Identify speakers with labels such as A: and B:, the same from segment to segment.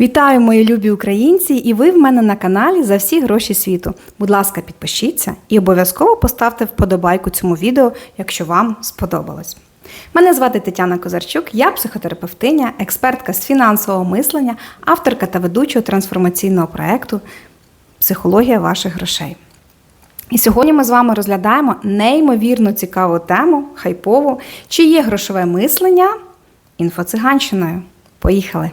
A: Вітаю, мої любі українці! І ви в мене на каналі за всі гроші світу. Будь ласка, підпишіться і обов'язково поставте вподобайку цьому відео, якщо вам сподобалось. Мене звати Тетяна Козарчук, я психотерапевтиня, експертка з фінансового мислення, авторка та ведучого трансформаційного проєкту Психологія ваших грошей. І сьогодні ми з вами розглядаємо неймовірно цікаву тему, хайпову, чи є грошове мислення інфоциганщиною. Поїхали!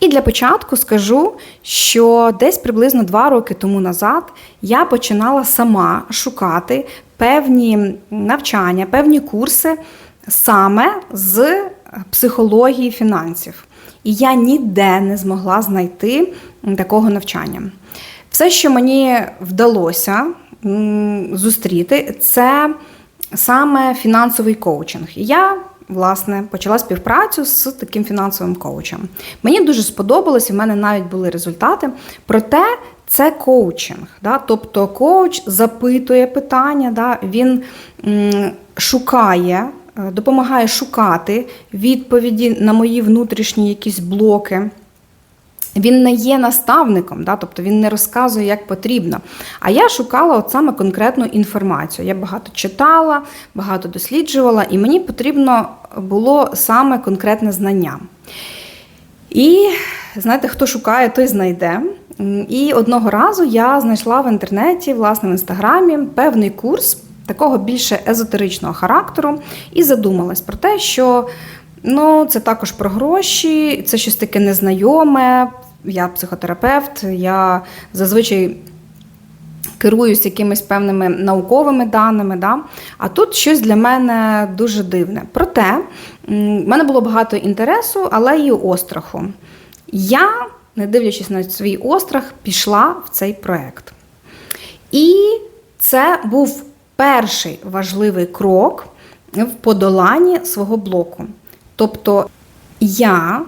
A: І для початку скажу, що десь приблизно два роки тому назад я починала сама шукати певні навчання, певні курси саме з психології фінансів. І я ніде не змогла знайти такого навчання. Все, що мені вдалося зустріти, це саме фінансовий коучинг. Я власне почала співпрацю з таким фінансовим коучем. Мені дуже сподобалось, і в мене навіть були результати. Проте це коучинг. Да? Тобто коуч запитує питання, да? він м, шукає, е, допомагає шукати відповіді на мої внутрішні якісь блоки. Він не є наставником, да? тобто він не розказує, як потрібно. А я шукала от саме конкретну інформацію. Я багато читала, багато досліджувала, і мені потрібно було саме конкретне знання. І знаєте, хто шукає, той знайде. І одного разу я знайшла в інтернеті, власне, в інстаграмі певний курс такого більше езотеричного характеру, і задумалась про те, що ну, це також про гроші, це щось таке незнайоме. Я психотерапевт, я зазвичай керуюсь якимись певними науковими даними. Да? А тут щось для мене дуже дивне. Проте в мене було багато інтересу, але і остраху. Я, не дивлячись на свій острах, пішла в цей проект. І це був перший важливий крок в подоланні свого блоку. Тобто я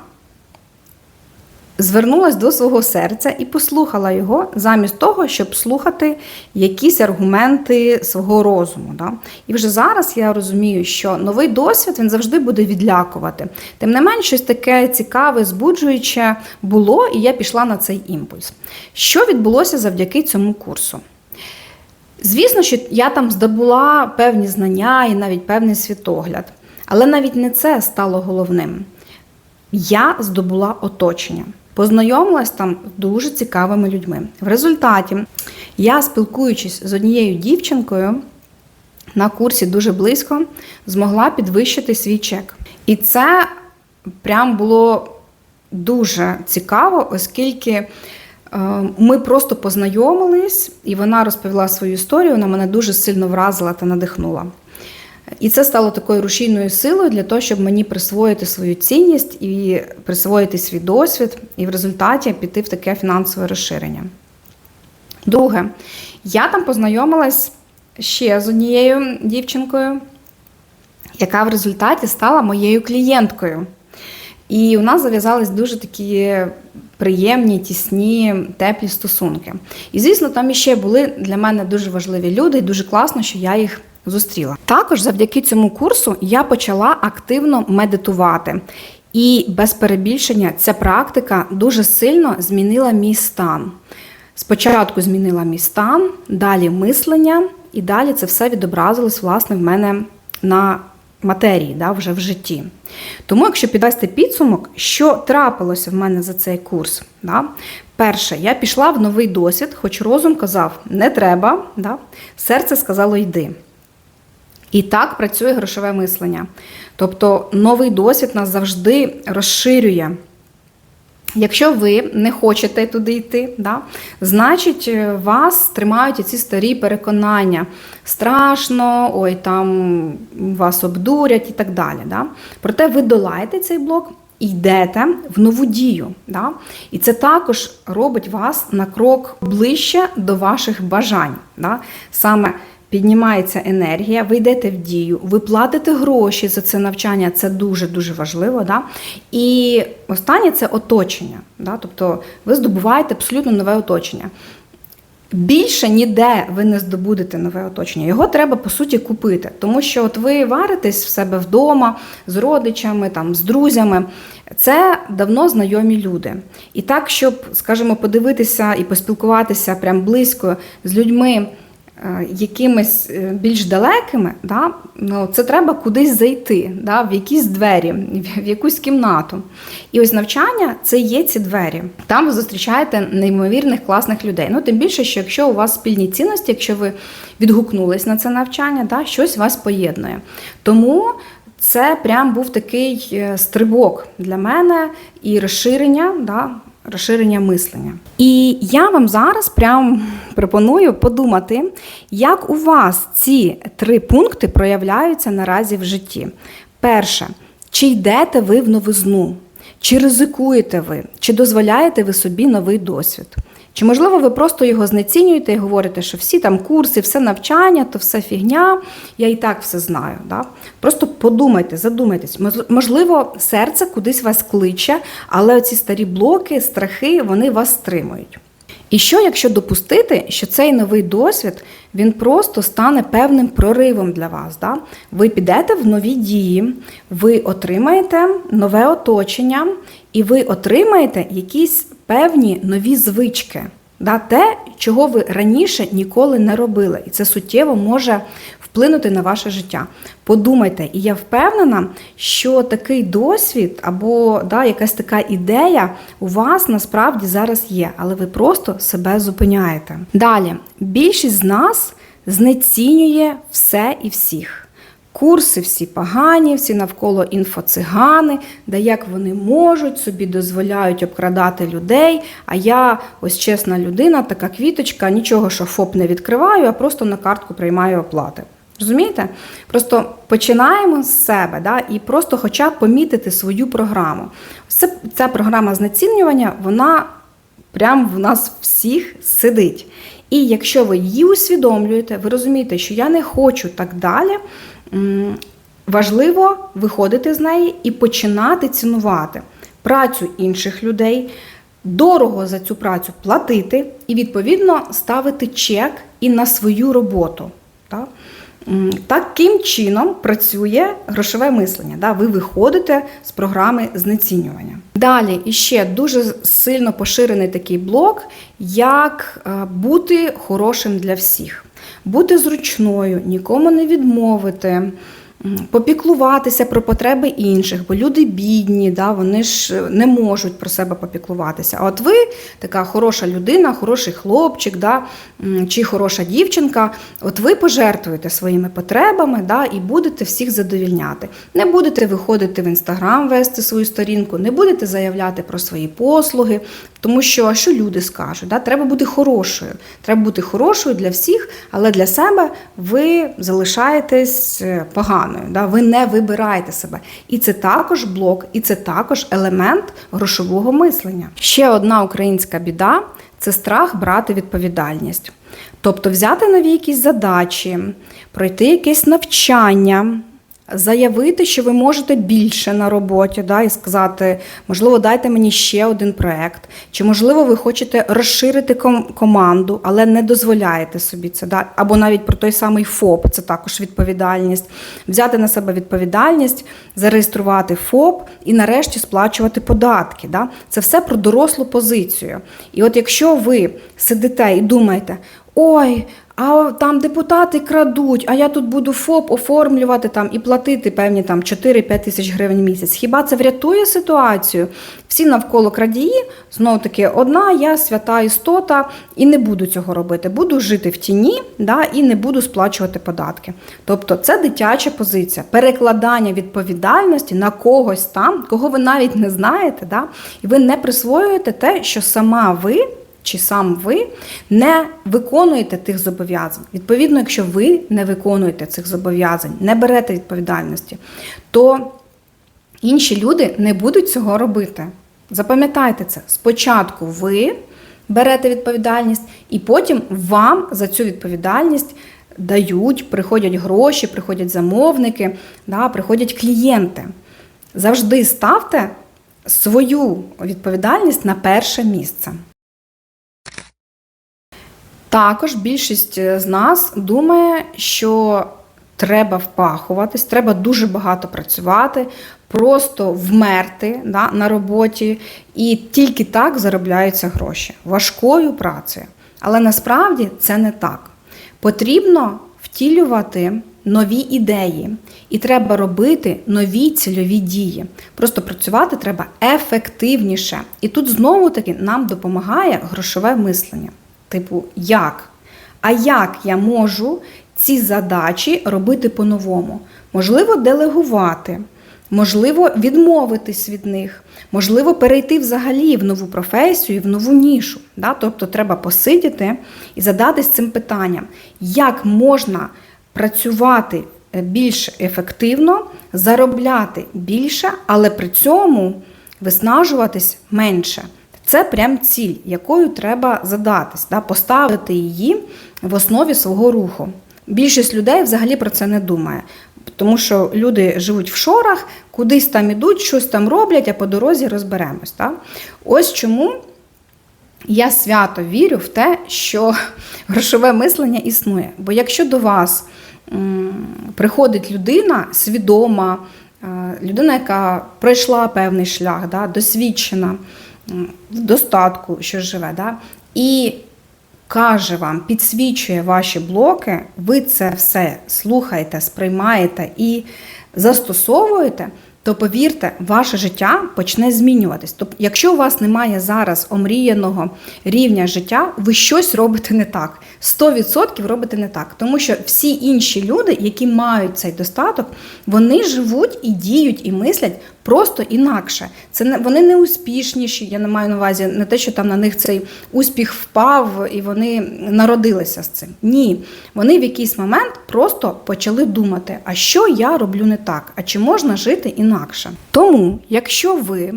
A: звернулася до свого серця і послухала його замість того, щоб слухати якісь аргументи свого розуму. Да? І вже зараз я розумію, що новий досвід він завжди буде відлякувати. Тим не менш, щось таке цікаве, збуджуюче було, і я пішла на цей імпульс. Що відбулося завдяки цьому курсу? Звісно, що я там здобула певні знання і навіть певний світогляд. Але навіть не це стало головним. Я здобула оточення, познайомилась там з дуже цікавими людьми. В результаті я, спілкуючись з однією дівчинкою на курсі дуже близько, змогла підвищити свій чек. І це прям було дуже цікаво, оскільки. е, Ми просто познайомились, і вона розповіла свою історію. Вона мене дуже сильно вразила та надихнула. І це стало такою рушійною силою для того, щоб мені присвоїти свою цінність і присвоїти свій досвід, і в результаті піти в таке фінансове розширення. Друге, я там познайомилась ще з однією дівчинкою, яка в результаті стала моєю клієнткою. І у нас зав'язались дуже такі приємні, тісні, теплі стосунки. І, звісно, там іще були для мене дуже важливі люди, і дуже класно, що я їх зустріла. Також завдяки цьому курсу я почала активно медитувати. І без перебільшення ця практика дуже сильно змінила мій стан. Спочатку змінила мій стан, далі мислення, і далі це все відобразилось власне в мене на матерії, да, вже в житті. Тому, якщо підвести підсумок, що трапилося в мене за цей курс? Да? Перше, я пішла в новий досвід, хоч розум казав, не треба, да? серце сказало йди. І так працює грошове мислення. Тобто новий досвід нас завжди розширює. Якщо ви не хочете туди йти, да, значить е, вас тримають ці старі переконання. Страшно, ой, там вас обдурять і так далі. Да. Проте ви долаєте цей блок і йдете в нову дію. Да. І це також робить вас на крок ближче до ваших бажань. Да. Саме піднімається енергія, ви йдете в дію, ви платите гроші за це навчання, це дуже-дуже важливо. Да? І останнє це оточення. Да? Тобто ви здобуваєте абсолютно нове оточення. Більше ніде ви не здобудете нове оточення. Його треба по суті купити, тому що от ви варитесь в себе вдома з родичами, там з друзями. Це давно знайомі люди. І так, щоб, скажімо, подивитися і поспілкуватися прям близько з людьми. Е, Якимись е, більш далекими, да, ну, це треба кудись зайти, да, в якісь двері, в якусь кімнату. І ось навчання це є ці двері. Там ви зустрічаєте неймовірних класних людей. Ну, тим більше, що якщо у вас спільні цінності, якщо ви відгукнулись на це навчання, да, щось вас поєднує. Тому це прям був такий е, стрибок для мене і розширення, да, розширення мислення. І я вам зараз прям пропоную подумати, як у вас ці три пункти проявляються наразі в житті. Перше, чи йдете ви в новизну? Чи ризикуєте ви, чи дозволяєте ви собі новий досвід? Чи можливо ви просто його знецінюєте і говорите, що всі там курси, все навчання, то все фігня, я і так все знаю. Да? Просто подумайте, задумайтесь. Можливо, серце кудись вас кличе, але оці старі блоки, страхи, вони вас стримують. І що, якщо допустити, що цей новий досвід він просто стане певним проривом для вас? Да? Ви підете в нові дії, ви отримаєте нове оточення, і ви отримаєте якісь певні нові звички. Да? Те, чого ви раніше ніколи не робили. І це суттєво може вплинути на ваше життя. Подумайте, і я впевнена, що такий досвід або да, якась така ідея у вас насправді зараз є, але ви просто себе зупиняєте. Далі, більшість з нас знецінює все і всіх. Курси всі погані, всі навколо інфоцигани, де як вони можуть собі дозволяють обкрадати людей. А я, ось чесна людина, така квіточка, нічого, що ФОП не відкриваю, а просто на картку приймаю оплати. Розумієте? Просто починаємо з себе да, і просто хоча б помітити свою програму. Ось ця програма знецінювання, вона прям в нас всіх сидить. І якщо ви її усвідомлюєте, ви розумієте, що я не хочу так далі. Важливо виходити з неї і починати цінувати працю інших людей, дорого за цю працю платити і, відповідно, ставити чек і на свою роботу. Так? Таким чином працює грошове мислення. Да? Ви виходите з програми знецінювання. Далі іще дуже сильно поширений такий блок, як е, бути хорошим для всіх, бути зручною, нікому не відмовити. Попіклуватися про потреби інших, бо люди бідні, да, вони ж не можуть про себе попіклуватися. А от ви така хороша людина, хороший хлопчик, да, чи хороша дівчинка, от ви пожертвуєте своїми потребами да, і будете всіх задовільняти. Не будете виходити в інстаграм, вести свою сторінку, не будете заявляти про свої послуги, тому що що люди скажуть? Да? Треба бути хорошою. Треба бути хорошою для всіх, але для себе ви залишаєтесь е, поганою. Да? Ви не вибираєте себе. І це також блок, і це також елемент грошового мислення. Ще одна українська біда це страх брати відповідальність. Тобто взяти нові якісь задачі, пройти якесь навчання, заявити, що ви можете більше на роботі, да, і сказати, можливо, дайте мені ще один проект, чи можливо ви хочете розширити ком- команду, але не дозволяєте собі це. Да? Або навіть про той самий ФОП, це також відповідальність, взяти на себе відповідальність, зареєструвати ФОП і нарешті сплачувати податки. Да? Це все про дорослу позицію. І от якщо ви сидите і думаєте, ой, а там депутати крадуть, а я тут буду ФОП оформлювати там і платити певні там 4-5 тисяч гривень в місяць. Хіба це врятує ситуацію? Всі навколо крадії, знову таки, одна я свята істота і не буду цього робити. Буду жити в тіні да, і не буду сплачувати податки. Тобто це дитяча позиція, перекладання відповідальності на когось там, кого ви навіть не знаєте, да, і ви не присвоюєте те, що сама ви чи сам ви не виконуєте тих зобов'язань. Відповідно, якщо ви не виконуєте цих зобов'язань, не берете відповідальності, то інші люди не будуть цього робити. Запам'ятайте це. Спочатку ви берете відповідальність, і потім вам за цю відповідальність дають, приходять гроші, приходять замовники, да, приходять клієнти. Завжди ставте свою відповідальність на перше місце. Також більшість з нас думає, що треба впахуватись, треба дуже багато працювати, просто вмерти да, на роботі, і тільки так заробляються гроші важкою працею. Але насправді це не так. Потрібно втілювати нові ідеї, і треба робити нові цільові дії. Просто працювати треба ефективніше. І тут знову таки нам допомагає грошове мислення. Типу, як? А як я можу ці задачі робити по-новому? Можливо, делегувати, можливо, відмовитись від них, можливо, перейти взагалі в нову професію, в нову нішу. Да? Тобто треба посидіти і задатись цим питанням, як можна працювати більш ефективно, заробляти більше, але при цьому виснажуватись менше. Це прям ціль, якою треба задатись, да, поставити її в основі свого руху. Більшість людей взагалі про це не думає, тому що люди живуть в шорах, кудись там ідуть, щось там роблять, а по дорозі розберемось. Да? Ось чому я свято вірю в те, що грошове мислення існує. Бо якщо до вас приходить людина свідома, людина, яка пройшла певний шлях, да, досвідчена достатку, що живе, да, і каже вам, підсвічує ваші блоки, ви це все слухаєте, сприймаєте і застосовуєте. То повірте, ваше життя почне змінюватись. Тобто, якщо у вас немає зараз омріяного рівня життя, ви щось робите не так. 100% робите не так. Тому що всі інші люди, які мають цей достаток, вони живуть і діють, і мислять просто інакше. Це не вони не успішніші. Я не маю на увазі не те, що там на них цей успіх впав і вони народилися з цим. Ні, вони в якийсь момент просто почали думати, а що я роблю не так, а чи можна жити інакше. Тому, якщо ви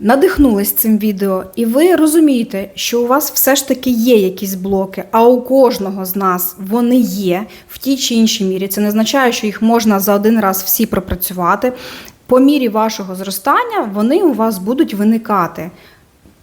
A: надихнулись цим відео, і ви розумієте, що у вас все ж таки є якісь блоки, а у кожного з нас вони є в тій чи іншій мірі. Це не означає, що їх можна за один раз всі пропрацювати. По мірі вашого зростання вони у вас будуть виникати.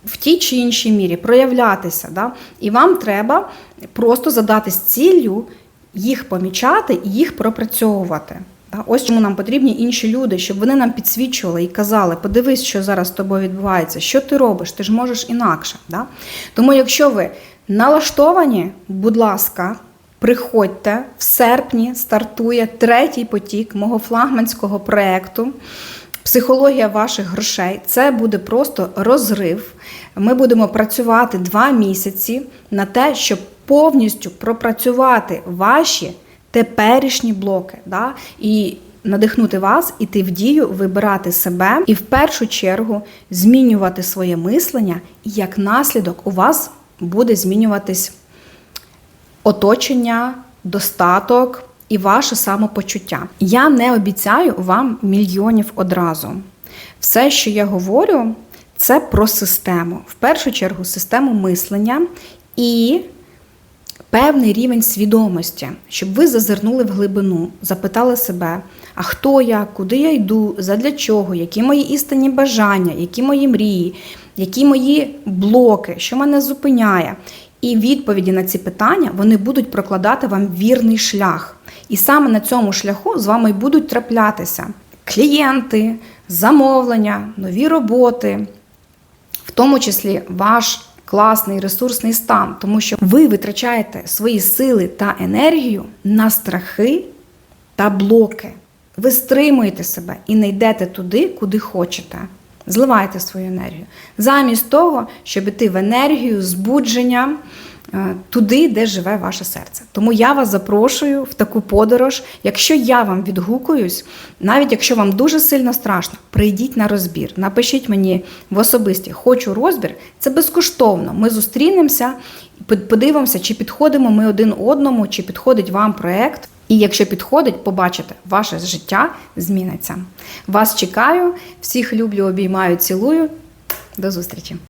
A: В тій чи іншій мірі проявлятися. Да? І вам треба просто задатись ціллю їх помічати і їх пропрацьовувати. Ось чому нам потрібні інші люди, щоб вони нам підсвічували і казали, подивись, що зараз з тобою відбувається, що ти робиш, ти ж можеш інакше. Да? Тому, якщо ви налаштовані, будь ласка, приходьте в серпні стартує третій потік мого флагманського проєкту. Психологія ваших грошей це буде просто розрив. Ми будемо працювати два місяці на те, щоб повністю пропрацювати ваші теперішні блоки. Да? І надихнути вас, іти в дію, вибирати себе і в першу чергу змінювати своє мислення, і як наслідок у вас буде змінюватись оточення, достаток і ваше самопочуття. Я не обіцяю вам мільйонів одразу. Все, що я говорю, це про систему. В першу чергу, систему мислення і певний рівень свідомості, щоб ви зазирнули в глибину, запитали себе, а хто я, куди я йду, задля чого, які мої істинні бажання, які мої мрії, які мої блоки, що мене зупиняє. І відповіді на ці питання вони будуть прокладати вам вірний шлях. І саме на цьому шляху з вами будуть траплятися клієнти, замовлення, нові роботи, в тому числі ваш класний ресурсний стан, тому що ви витрачаєте свої сили та енергію на страхи та блоки. Ви стримуєте себе і не йдете туди, куди хочете. Зливайте свою енергію. Замість того, щоб іти в енергію, збудження. Е, туди, де живе ваше серце. Тому я вас запрошую в таку подорож. Якщо я вам відгукуюсь, навіть якщо вам дуже сильно страшно, прийдіть на розбір. Напишіть мені в особисті Хочу розбір. Це безкоштовно. Ми зустрінемося, подивимося, чи підходимо ми один одному, чи підходить вам проект. І якщо підходить, побачите, ваше життя зміниться. Вас чекаю, всіх люблю, обіймаю, цілую. До зустрічі!